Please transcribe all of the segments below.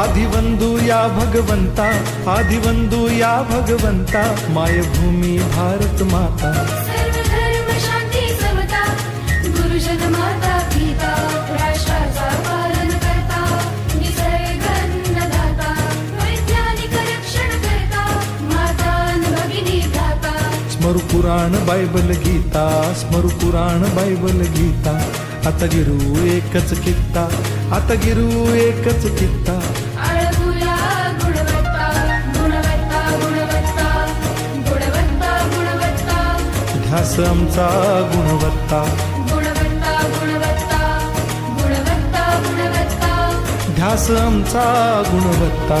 आदिवंदू या भगवंता आदिवंदू या भगवंता मायभूमी भारत माता। सर्वधर्म शांती समता गुरुजन माता पिता राष्ट्राचा पालन करता निसर्ग अन्नदाता वैज्ञानिक रक्षण करता माता अन भगिनी भ्राता। स्मरु पुराण बायबल गीता स्मरु पुराण बायबल गीता। आता गिरू एकच कित्ता आता गिरू एकच कित्ता। ध्यास आमचा गुणवत्ता. गुणवत्ता गुणवत्ता गुणवत्ता गुणवत्ता. ध्यास आमचा गुणवत्ता.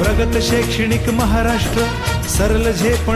प्रगत शैक्षणिक महाराष्ट्र सरल झेपण